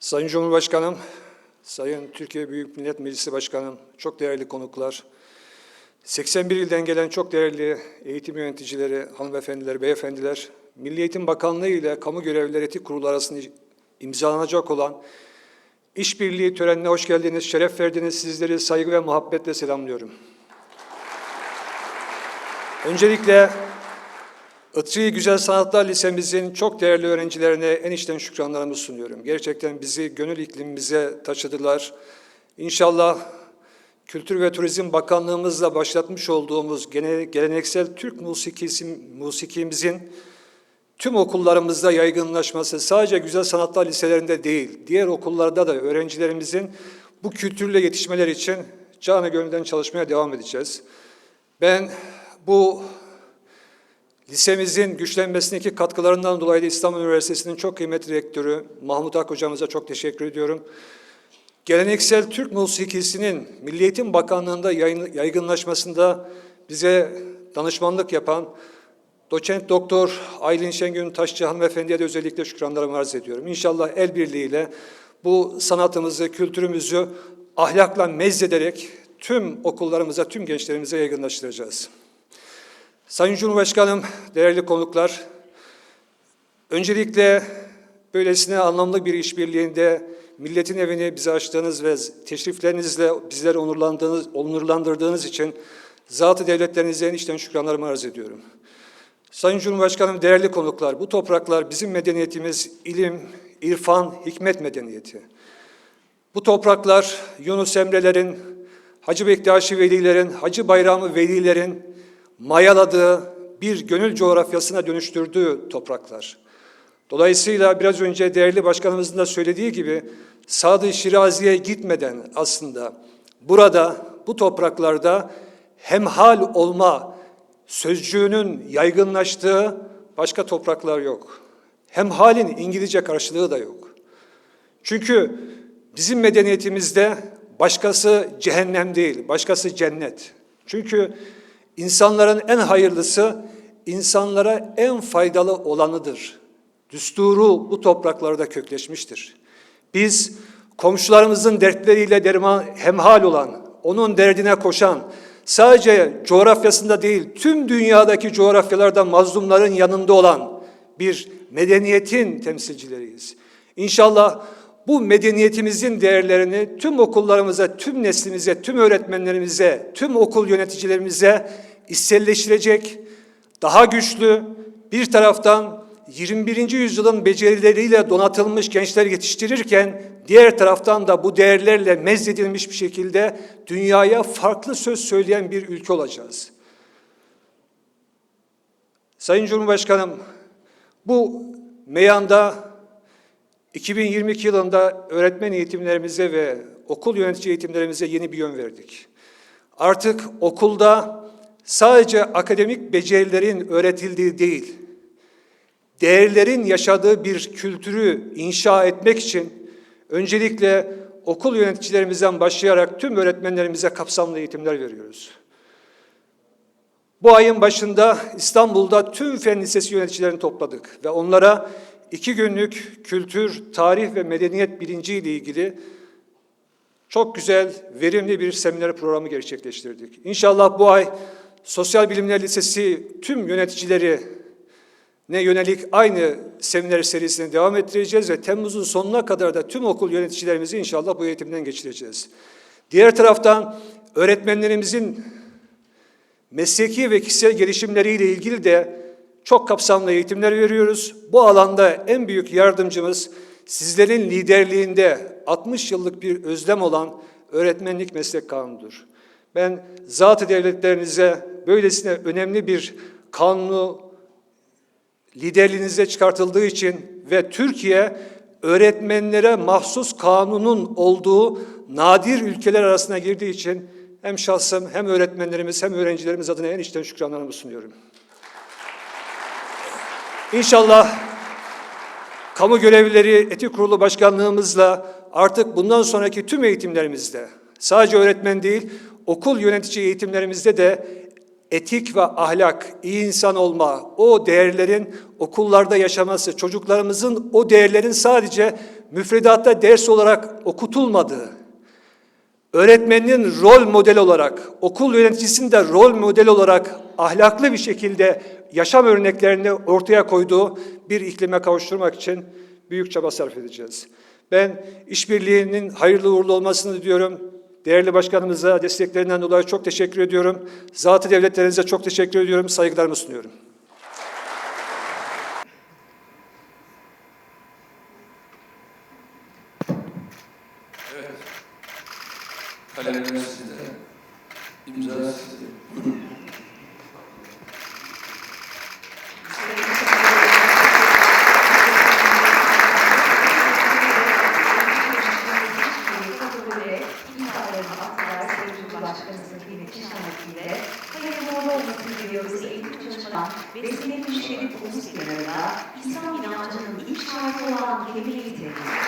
Sayın Cumhurbaşkanım, Sayın Türkiye Büyük Millet Meclisi Başkanım, çok değerli konuklar, 81 ilden gelen çok değerli eğitim yöneticileri, hanımefendiler, beyefendiler, Milli Eğitim Bakanlığı ile Kamu Görevlileri Etik Kurulu arasında imzalanacak olan işbirliği törenine hoş geldiniz, şeref verdiniz. Sizleri saygı ve muhabbetle selamlıyorum. Öncelikle Itri Güzel Sanatlar Lisemizin çok değerli öğrencilerine en içten şükranlarımı sunuyorum. Gerçekten bizi gönül iklimimize taşıdılar. İnşallah Kültür ve Turizm Bakanlığımızla başlatmış olduğumuz geleneksel Türk musikisi, musikimizin tüm okullarımızda yaygınlaşması sadece güzel sanatlar liselerinde değil, diğer okullarda da öğrencilerimizin bu kültürle yetişmeleri için canı gönülden çalışmaya devam edeceğiz. Ben bu Lisemizin güçlenmesindeki katkılarından dolayı da İstanbul Üniversitesi'nin çok kıymetli rektörü Mahmut Ak hocamıza çok teşekkür ediyorum. Geleneksel Türk musikisinin Milli Eğitim Bakanlığı'nda yaygınlaşmasında bize danışmanlık yapan doçent doktor Aylin Şengün Taşçı hanımefendiye de özellikle şükranlarımı arz ediyorum. İnşallah el birliğiyle bu sanatımızı, kültürümüzü ahlakla mezzederek tüm okullarımıza, tüm gençlerimize yaygınlaştıracağız. Sayın Cumhurbaşkanım, değerli konuklar, öncelikle böylesine anlamlı bir işbirliğinde milletin evini bize açtığınız ve teşriflerinizle bizleri onurlandığınız, onurlandırdığınız için zatı devletlerinize en içten şükranlarımı arz ediyorum. Sayın Cumhurbaşkanım, değerli konuklar, bu topraklar bizim medeniyetimiz ilim, irfan, hikmet medeniyeti. Bu topraklar Yunus Emre'lerin, Hacı Bektaşi Velilerin, Hacı Bayramı Velilerin mayaladığı bir gönül coğrafyasına dönüştürdüğü topraklar. Dolayısıyla biraz önce değerli başkanımızın da söylediği gibi Sadı Şirazi'ye gitmeden aslında burada bu topraklarda hemhal olma sözcüğünün yaygınlaştığı başka topraklar yok. Hemhalin İngilizce karşılığı da yok. Çünkü bizim medeniyetimizde başkası cehennem değil, başkası cennet. Çünkü insanların en hayırlısı insanlara en faydalı olanıdır. Düsturu bu topraklarda kökleşmiştir. Biz komşularımızın dertleriyle derman hemhal olan, onun derdine koşan, sadece coğrafyasında değil tüm dünyadaki coğrafyalarda mazlumların yanında olan bir medeniyetin temsilcileriyiz. İnşallah bu medeniyetimizin değerlerini tüm okullarımıza, tüm neslimize, tüm öğretmenlerimize, tüm okul yöneticilerimize içselleştirecek, daha güçlü, bir taraftan 21. yüzyılın becerileriyle donatılmış gençler yetiştirirken, diğer taraftan da bu değerlerle mezledilmiş bir şekilde dünyaya farklı söz söyleyen bir ülke olacağız. Sayın Cumhurbaşkanım, bu meyanda 2022 yılında öğretmen eğitimlerimize ve okul yönetici eğitimlerimize yeni bir yön verdik. Artık okulda sadece akademik becerilerin öğretildiği değil, değerlerin yaşadığı bir kültürü inşa etmek için öncelikle okul yöneticilerimizden başlayarak tüm öğretmenlerimize kapsamlı eğitimler veriyoruz. Bu ayın başında İstanbul'da tüm fen lisesi yöneticilerini topladık ve onlara iki günlük kültür, tarih ve medeniyet bilinci ile ilgili çok güzel, verimli bir seminer programı gerçekleştirdik. İnşallah bu ay Sosyal Bilimler Lisesi tüm yöneticileri ne yönelik aynı seminer serisine devam ettireceğiz ve Temmuz'un sonuna kadar da tüm okul yöneticilerimizi inşallah bu eğitimden geçireceğiz. Diğer taraftan öğretmenlerimizin mesleki ve kişisel gelişimleriyle ilgili de çok kapsamlı eğitimler veriyoruz. Bu alanda en büyük yardımcımız sizlerin liderliğinde 60 yıllık bir özlem olan öğretmenlik meslek kanunudur. Ben zat-ı devletlerinize böylesine önemli bir kanunu liderliğinize çıkartıldığı için ve Türkiye öğretmenlere mahsus kanunun olduğu nadir ülkeler arasına girdiği için hem şahsım hem öğretmenlerimiz hem öğrencilerimiz adına en içten şükranlarımı sunuyorum. İnşallah kamu görevlileri etik kurulu başkanlığımızla artık bundan sonraki tüm eğitimlerimizde sadece öğretmen değil okul yönetici eğitimlerimizde de etik ve ahlak, iyi insan olma, o değerlerin okullarda yaşaması, çocuklarımızın o değerlerin sadece müfredatta ders olarak okutulmadığı, öğretmenin rol model olarak, okul yöneticisinin de rol model olarak ahlaklı bir şekilde yaşam örneklerini ortaya koyduğu bir iklime kavuşturmak için büyük çaba sarf edeceğiz. Ben işbirliğinin hayırlı uğurlu olmasını diliyorum. Değerli başkanımıza desteklerinden dolayı çok teşekkür ediyorum. Zatı devletlerinize çok teşekkür ediyorum. Saygılarımı sunuyorum. Kalemler sizde. İmza sizde. Buyurun. Böyle imzalarını attılar Sayın Cumhurbaşkanımızın kıymetli şahitliğiyle. Hayırlı uğurlu olmasını diliyoruz eğitim çalışmadan ve senin şerif omuz kenarında İslam inancının ilk şartı olan kelime-i tevhid